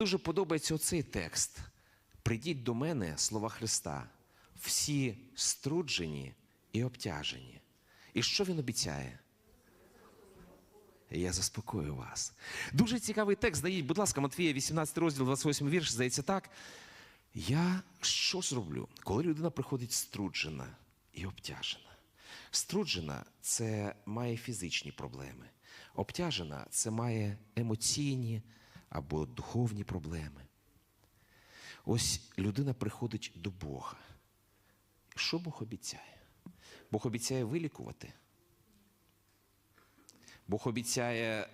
Дуже подобається оцей текст. Прийдіть до мене, слова Христа, всі струджені і обтяжені. І що він обіцяє? Я заспокою вас. Дуже цікавий текст. Дають, будь ласка, Матвія, 18 розділ, 28 вірш, здається так. Я що зроблю, коли людина приходить струджена і обтяжена? Струджена це має фізичні проблеми. Обтяжена це має емоційні або духовні проблеми. Ось людина приходить до Бога. Що Бог обіцяє? Бог обіцяє вилікувати. Бог обіцяє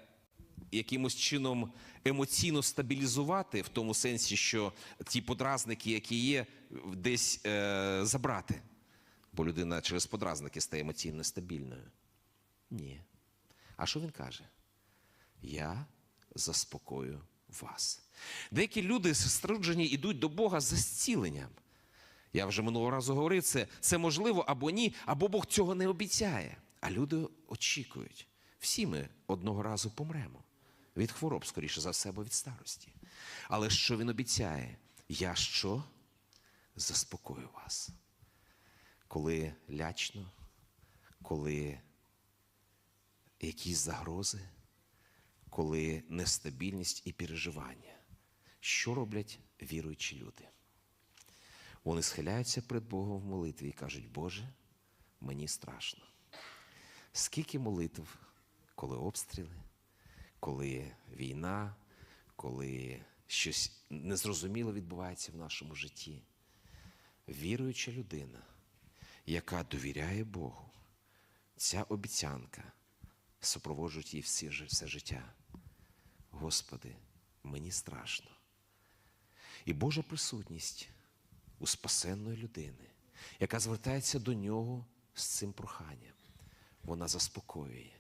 якимось чином емоційно стабілізувати, в тому сенсі, що ті подразники, які є, десь е, забрати. Бо людина через подразники стає емоційно нестабільною. Ні. А що він каже? Я заспокою вас. Деякі люди струджені йдуть до Бога за зціленням. Я вже минулого разу говорив, це, це можливо або ні, або Бог цього не обіцяє. А люди очікують. Всі ми одного разу помремо. Від хвороб, скоріше за все, або від старості. Але що він обіцяє? Я що? Заспокою вас. Коли лячно, коли якісь загрози, коли нестабільність і переживання. Що роблять віруючі люди? Вони схиляються перед Богом в молитві і кажуть, Боже, мені страшно. Скільки молитв, коли обстріли, коли війна, коли щось незрозуміле відбувається в нашому житті. Віруюча людина, яка довіряє Богу, ця обіцянка супроводжують її всі, все життя. Господи, мені страшно. І Божа присутність у спасенної людини, яка звертається до нього з цим проханням, вона заспокоює.